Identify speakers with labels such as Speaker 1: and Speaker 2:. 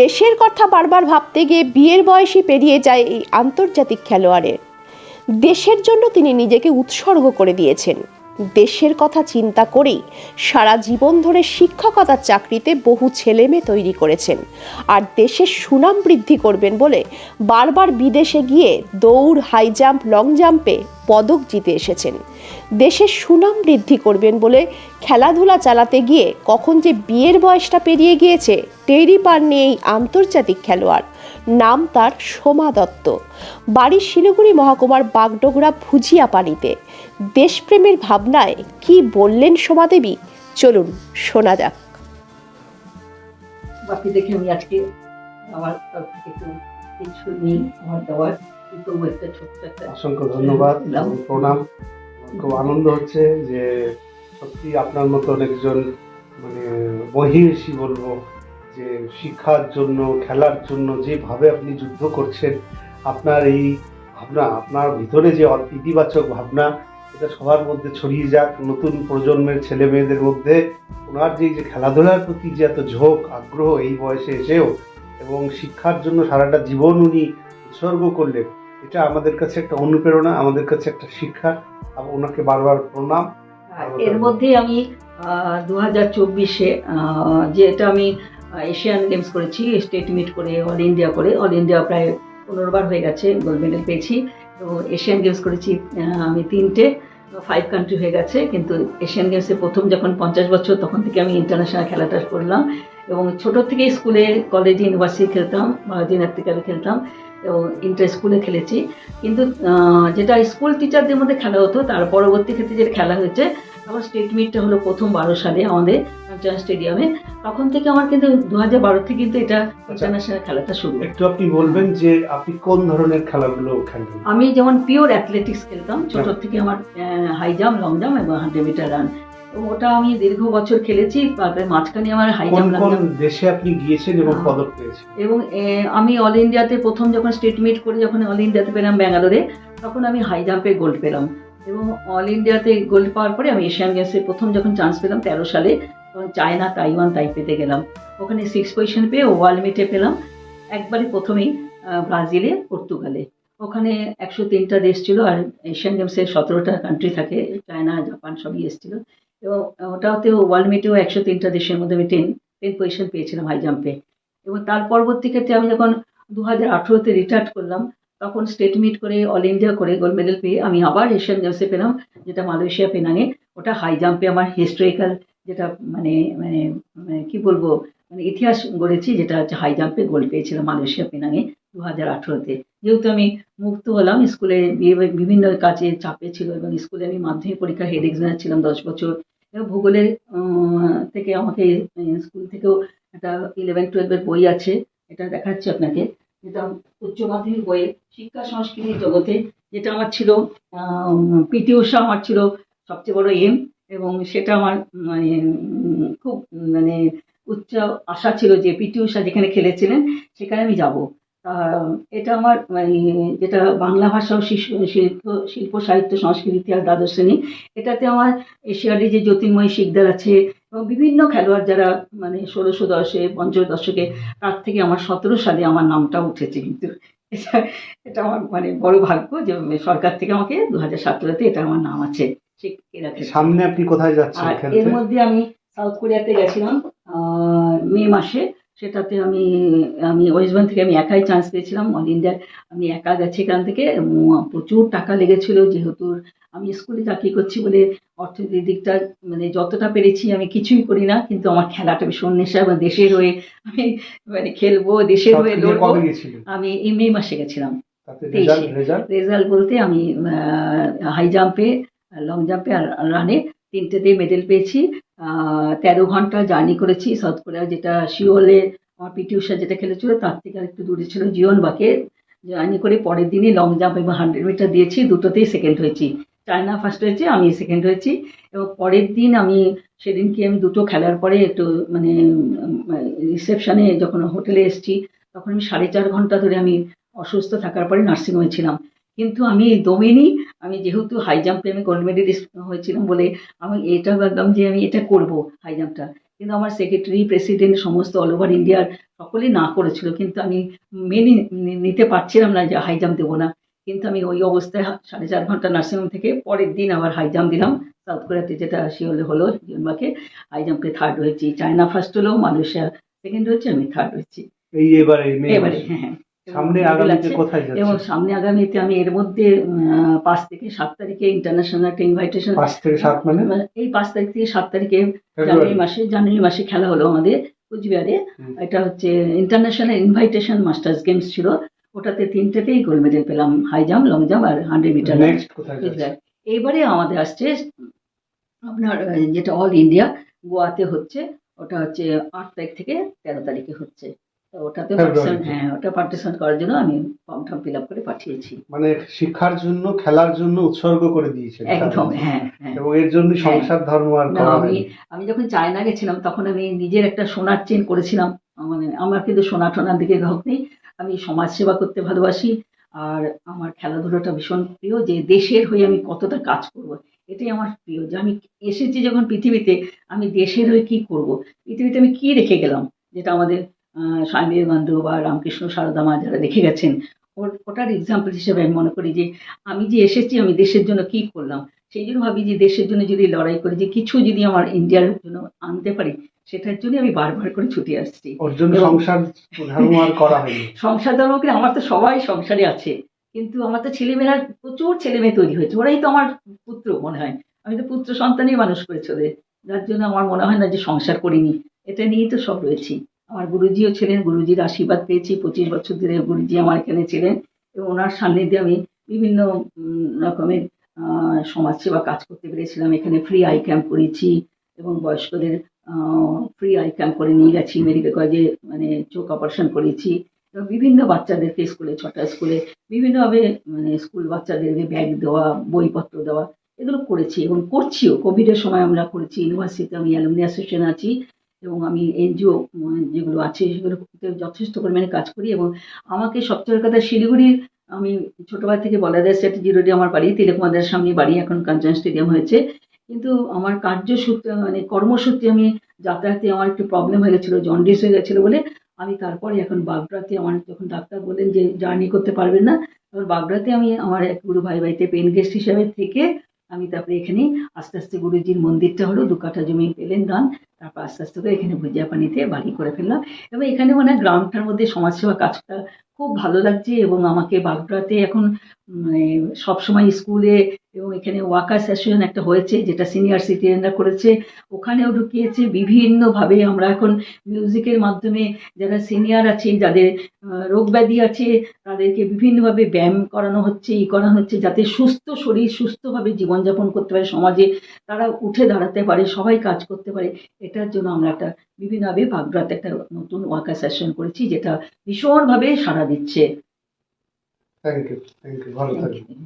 Speaker 1: দেশের কথা বারবার ভাবতে গিয়ে বিয়ের বয়সী পেরিয়ে যায় এই আন্তর্জাতিক খেলোয়াড়ের দেশের জন্য তিনি নিজেকে উৎসর্গ করে দিয়েছেন। দেশের কথা চিন্তা করেই সারা জীবন ধরে শিক্ষকতার চাকরিতে বহু ছেলে মেয়ে তৈরি করেছেন। আর দেশের সুনাম বৃদ্ধি করবেন বলে বারবার বিদেশে গিয়ে দৌড়, হাই জাম্প, লং জাম্পে পদক জিতে এসেছেন। দেশের সুনাম বৃদ্ধি করবেন বলে খেলাধুলা চালাতে গিয়ে কখন যে বিয়ের বয়সটা পেরিয়ে গিয়েছে টেরি পাননি এই আন্তর্জাতিক খেলোয়াড়। নাম তার সোমা দত্ত। বাড়ি শিলিগুড়ি মহকুমার বাগডোগরা ভুজিয়া পানিতে দেশপ্রেমের ভাবনায় কি বললেন সোমা দেবী? চলুন, শোনা যাক।
Speaker 2: বাকি দেখে আমি আজকে আমার থেকে একটু কিছু নিই, আমার দেওয়ার।
Speaker 3: অসংখ্য ধন্যবাদ প্রণাম। খুব আনন্দ হচ্ছে যে সত্যি আপনার মতন একজন মানে মহিষী বলব যে শিক্ষার জন্য খেলার জন্য যেভাবে আপনি যুদ্ধ করছেন আপনার এই ভাবনা আপনার ভিতরে যে ইতিবাচক ভাবনা এটা সবার মধ্যে ছড়িয়ে যাক। নতুন প্রজন্মের ছেলে মেয়েদের মধ্যে ওনার যে যে খেলাধুলার প্রতি যে এত ঝোঁক আগ্রহ এই বয়সে এসেও এবং শিক্ষার জন্য সারাটা জীবন উনি উৎসর্গ করলেন এটা আমাদের কাছে একটা অনুপ্রেরণা আমাদের কাছে একটা শিক্ষা এবং ওনাকে বারবার প্রণাম।
Speaker 2: এর মধ্যে আমি দু হাজার চব্বিশে যেটা আমি এশিয়ান গেমস করেছি স্টেট মিট করে অল ইন্ডিয়া করে অল ইন্ডিয়া প্রায় পনেরো বার হয়ে গেছে গোল্ড মেডেল পেয়েছি। তো এশিয়ান গেমস করেছি আমি তিনটে ফাইভ কান্ট্রি হয়ে গেছে কিন্তু এশিয়ান গেমসে প্রথম যখন পঞ্চাশ বছর তখন থেকে আমি ইন্টারন্যাশনাল খেলাটা করলাম। এবং ছোট থেকে স্কুলে কলেজে ইউনিভার্সিটি খেলতাম ভারতীয় নাট্যকালে খেলতাম। এবং ইন্টার স্কুলে খেলেছি। কিন্তু যেটা স্কুল টিচারদের মধ্যে খেলা হতো তার পরবর্তী ক্ষেত্রে যেটা খেলা হয়েছে আমার স্টেট মিটটা হলো প্রথম বারো সালে আমাদের আন্তর্জাতিক স্টেডিয়ামে তখন থেকে আমার কিন্তু দু হাজার বারো থেকে কিন্তু এটা ইন্টারন্যাশনাল খেলাটা শুরু।
Speaker 3: একটু আপনি বলবেন যে আপনি কোন ধরনের খেলাগুলো খেলেন?
Speaker 2: আমি যেমন পিওর অ্যাথলেটিক্স খেলতাম ছোট থেকে আমার হাই জাম্প লং জাম্প এবং হান্ড্রেড মিটার রান ওটা আমি দীর্ঘ বছর খেলেছি তারপরে মাঝখানে আমার হাই জাম্প
Speaker 3: কোন দেশে আপনি গিয়েছেন এবং পদক পেয়েছেন?
Speaker 2: এবং আমি অল ইন্ডিয়াতে প্রথম যখন স্টেট মিট করে যখন অল ইন্ডিয়াতে পেলাম ব্যাঙ্গালোরে তখন আমি হাই জাম্পে গোল্ড পেলাম। এবং অল ইন্ডিয়াতে গোল্ড পাওয়ার পরে আমি এশিয়ান গেমসে প্রথম যখন চান্স পেলাম তেরো সালে তখন চায়না তাইওয়ান তাইপেতে গেলাম। ওখানে সিক্স পজিশন পেয়ে ওয়ার্ল্ড মিটে পেলাম। একবারে প্রথমেই ব্রাজিলে পর্তুগালে। ওখানে একশো তিনটা দেশ ছিল আর এশিয়ান গেমসে সতেরোটা কান্ট্রি থাকে চায়না জাপান সবই এসেছিল। এবং ওটাতেও ওয়ার্ল্ড মিটেও একশো তিনটা দেশের মধ্যে আমি টেন টেন পজিশন পেয়েছিলাম হাই জাম্পে এবং তার পরবর্তী ক্ষেত্রে আমি যখন দু হাজার আঠেরোতে রিটায়ার্ড করলাম, তখন স্টেট মিট করে অল ইন্ডিয়া করে গোল্ড মেডেল পেয়ে আমি আবার এশিয়ান গেমসে পেলাম, যেটা মালয়েশিয়া পেনাঙে ওটা হাই জাম্পে আমার হিস্টোরিক্যাল যেটা মানে মানে মানে কি বলব মানে ইতিহাস গড়েছি, যেটা হচ্ছে হাই জাম্পে গোল্ড পেয়েছিলাম মালয়েশিয়া পেনাঙে দু হাজার আঠেরোতে। যেহেতু আমি মুক্ত হলাম, স্কুলে বিভিন্ন কাজে চাপে ছিল এবং স্কুলে আমি মাধ্যমিক পরীক্ষা হেড এক্সামিনার ছিলাম দশ বছর ভূগোলের থেকে আমাকে স্কুল থেকেও একটা ইলেভেন টুয়েলভের বই আছে, এটা দেখাচ্ছি আপনাকে, যেটা উচ্চ মাধ্যমিক বইয়ে শিক্ষা সংস্কৃতির জগতে, যেটা আমার ছিল পিটি উষা আমার ছিল সবচেয়ে বড় এম এবং সেটা আমার মানে খুব মানে উচ্চ আশা ছিল যে পিটি উষা যেখানে খেলেছিলেন, সেখানে আমি যাব। এটা আমার মানে যেটা বাংলা ভাষা ও শিশু শিল্প শিল্প সাহিত্য সংস্কৃতি ইতিহাস দ্বাদশ শ্রেণি এটাতে আমার এশিয়াডি যে জ্যোতির্ময় শিকদার আছে এবং বিভিন্ন খেলোয়াড় যারা মানে ষোলোশো দশে পঞ্চম দশকে তার থেকে আমার সতেরো সালে আমার নামটা উঠেছে কিন্তু এটা এটা আমার মানে বড় ভাগ্য যে সরকার থেকে আমাকে দু হাজার সতেরোতে এটা আমার নাম আছে
Speaker 3: সামনে আপনি কোথায় যাচ্ছেন
Speaker 2: এর মধ্যে আমি সাউথ কোরিয়াতে গেছিলাম আহ, মে মাসে। সেটাতে আমি আমি ওয়েস্ট বেঙ্গল থেকে আমি একাই চান্স পেয়েছিলাম অল ইন্ডিয়ার আমি একা গেছি এখান থেকে। প্রচুর টাকা লেগেছিল যেহেতু আমি স্কুলে চাকরি করছি বলে অর্থনৈতিক দিকটা মানে যতটা পেরেছি আমি কিছুই করি না কিন্তু আমার খেলাটা ভীষণ নেশা এবং দেশের হয়ে আমি মানে খেলব দেশের হয়ে লড়বো। আমি এই মে মাসে গেছিলাম।
Speaker 3: রেজাল্ট
Speaker 2: বলতে আমি হাই জাম্পে লং জাম্পে আর রানে তিনটেতেই মেডেল পেয়েছি। তেরো ঘণ্টা জার্নি করেছি। সাউথ কোরিয়া যেটা শিওলে আমার পিটি উষা যেটা খেলেছিল, তার থেকে আর একটু দূরে ছিল জিওন বাকে জার্নি করে পরের দিনই লং জাম্প এবং হান্ড্রেড মিটার দিয়েছি, দুটোতেই সেকেন্ড হয়েছি। চায়না ফার্স্ট হয়েছে আমি সেকেন্ড হয়েছি। এবং পরের দিন আমি সেদিনকে আমি দুটো খেলার পরে একটু মানে রিসেপশনে যখন হোটেলে এসেছি, তখন আমি সাড়ে চার ঘণ্টা ধরে আমি অসুস্থ থাকার পরে নার্সিংহোমে ছিলাম। কিন্তু আমি দমিনি আমি যেহেতু হাই জাম্পে আমি গোল্ড মেডেলিস্ট হয়েছিলাম বলে আমি এটা ভাবলাম যে আমি এটা করব হাই জাম্পটা কিন্তু আমার সেক্রেটারি প্রেসিডেন্ট সমস্ত অল ওভার ইন্ডিয়ার সকলেই না করেছিল। কিন্তু আমি মেনে নিতে পারছিলাম না যে হাই জাম্প দেবো না। কিন্তু আমি ওই অবস্থায় সাড়ে চার ঘণ্টা নার্সিংহোম থেকে পরের দিন আবার হাই জাম্প দিলাম। সাউথ কোরিয়াতে যেটা শিওলে হলো জিওনবাকে হাই জাম্পে থার্ড হয়েছি। চায়না ফার্স্ট হলো মালয়েশিয়া সেকেন্ড হয়েছে আমি থার্ড হয়েছি।
Speaker 3: এই এবারে
Speaker 2: এবারে হ্যাঁ হ্যাঁ।
Speaker 3: সামনে
Speaker 2: এবং
Speaker 3: আগামীতে
Speaker 2: সামনে আগামীতে আমি এর মধ্যে পাঁচ থেকে সাত তারিখে ইন্টারন্যাশনাল একটা ইনভাইটেশন
Speaker 3: পাঁচ থেকে সাত মানে?
Speaker 2: এই পাঁচ তারিখ থেকে সাত তারিখে জানুয়ারি মাসে জানুয়ারি মাসে খেলা হলো আমাদের কুচবিহারে। এটা হচ্ছে ইন্টারন্যাশনাল ইনভাইটেশন মাস্টার্স গেমস ছিল। ওটাতে তিনটেতেই গোল্ড মেডেল পেলাম হাই জাম্প লং জাম্প আর হান্ড্রেড মিটার এইবারে আমাদের আসছে আপনার যেটা অল ইন্ডিয়া গোয়াতে হচ্ছে। ওটা হচ্ছে আট তারিখ থেকে তেরো তারিখে হচ্ছে। ওটাতে। হ্যাঁ ওটা পার্টিসিপেট করার জন্য আমি ফর্ম টর্ম ফিল আপ করে পাঠিয়েছি।
Speaker 3: মানে শিক্ষার জন্য খেলার জন্য উৎসর্গ করে দিয়েছেন
Speaker 2: একদম হ্যাঁ হ্যাঁ।
Speaker 3: এবং এর জন্য
Speaker 2: হ্যাঁ।
Speaker 3: সংসার ধর্ম আর
Speaker 2: আমি আমি যখন চায়না গেছিলাম তখন আমি নিজের একটা সোনার চেন করেছিলাম। মানে আমার কিন্তু সোনা টোনার দিকে ঢোক নেই। আমি সমাজ সেবা করতে ভালোবাসি। আর আমার খেলাধুলাটা ভীষণ প্রিয়। যে দেশের হয়ে আমি কতটা কাজ করব এটাই আমার প্রিয়। যে আমি এসেছি যখন পৃথিবীতে আমি দেশের হয়ে কি করব? পৃথিবীতে আমি কি রেখে গেলাম? যেটা আমাদের স্বামী বিবেকানন্দ বা রামকৃষ্ণ সারদা মা যারা রেখে গেছেন ওর- ওটার এক্সাম্পল হিসেবে আমি মনে করি যে আমি যে এসেছি আমি দেশের জন্য কি করলাম? সেই জন্য ভাবি যে দেশের জন্য যদি লড়াই করি যে কিছু যদি আমার ইন্ডিয়ার জন্য আনতে পারি সেটার জন্য আমি বারবার করে ছুটে আসছি।
Speaker 3: সংসার ধর্ম আর করা হয়নি।
Speaker 2: সংসার ধর্ম করে আমার তো সবাই সংসারে আছে। কিন্তু আমার তো ছেলেমেয়েরা প্রচুর ছেলে মেয়ে তৈরি হয়েছে। ওরাই তো আমার পুত্র মনে হয়। আমি তো পুত্র সন্তানই মানুষ করেছি ওদের যার জন্য আমার মনে হয় না যে সংসার করিনি। এটা নিয়েই তো সব রয়েছি। আমার গুরুজিও ছিলেন, গুরুজির আশীর্বাদ পেয়েছি। পঁচিশ বছর ধরে গুরুজি আমার এখানে ছিলেন এবং ওনার সান্নিধ্যে আমি বিভিন্ন রকমের সমাজসেবা কাজ করতে পেরেছিলাম। এখানে ফ্রি আই ক্যাম্প করেছি এবং বয়স্কদের ফ্রি আই ক্যাম্প করে নিয়ে গেছি মেডিকেল কলেজে মানে চোখ অপারেশন করেছি এবং বিভিন্ন বাচ্চাদেরকে স্কুলে ছটা স্কুলে বিভিন্নভাবে মানে স্কুল বাচ্চাদেরকে ব্যাগ দেওয়া, বইপত্র দেওয়া, এগুলো করেছি এবং করছিও। কোভিডের সময় আমরা করেছি। ইউনিভার্সিটিতে আমি অ্যালুমিনি অ্যাসোসিয়েশন আছি। এবং আমি এনজিও যেগুলো আছে সেগুলো যথেষ্ট পরিমাণে কাজ করি এবং আমাকে সবচেয়ে কথা শিলিগুড়ির, আমি ছোটবেলা থেকে বলা বলাদার স্ট্র্যাটেজি রোডে আমার বাড়ি তিলকমাদের সামনে বাড়ি, এখন কাঞ্চন স্টেডিয়াম হয়েছে। কিন্তু আমার কার্যসূত্রে মানে কর্মসূত্রে আমি যাতায়াতে আমার একটু প্রবলেম হয়ে গেছিল জন্ডিস হয়ে গেছিল বলে আমি তারপরে এখন বাগড়াতে আমার যখন ডাক্তার বললেন যে জার্নি করতে পারবেন না, তখন বাগড়াতে আমি আমার এক গুরু ভাই বাড়িতে পেন গেস্ট হিসাবে থেকে আমি তারপরে এখানে আস্তে আস্তে গুরুজির মন্দিরটা হলো দু কাঠা জমি পেলেন দান তারপর আস্তে আস্তে করে এখানে ভুজিয়া পানিতে বাড়ি করে ফেললাম। এবং এখানে মানে গ্রামটার মধ্যে সমাজসেবা কাজটা খুব ভালো লাগছে এবং আমাকে বাগড়াতে এখন সব সময় স্কুলে এবং এখানে ওয়াকার্স সেশন একটা হয়েছে যেটা সিনিয়র সিটিজেনরা করেছে। ওখানেও ঢুকিয়েছে বিভিন্নভাবে। আমরা এখন মিউজিকের মাধ্যমে যারা সিনিয়র আছে যাদের রোগ ব্যাধি আছে তাদেরকে বিভিন্নভাবে ব্যায়াম করানো হচ্ছে ই করানো হচ্ছে যাতে সুস্থ শরীর সুস্থভাবে জীবনযাপন করতে পারে সমাজে। তারা উঠে দাঁড়াতে পারে সবাই কাজ করতে পারে। এটার জন্য আমরা একটা বিভিন্নভাবে বাগড়াতে একটা নতুন ওয়াকার সেশন করেছি যেটা ভীষণভাবে সাড়া দিচ্ছে।
Speaker 3: থ্যাংক ইউ থ্যাংক ইউ ভালো থাকবেন।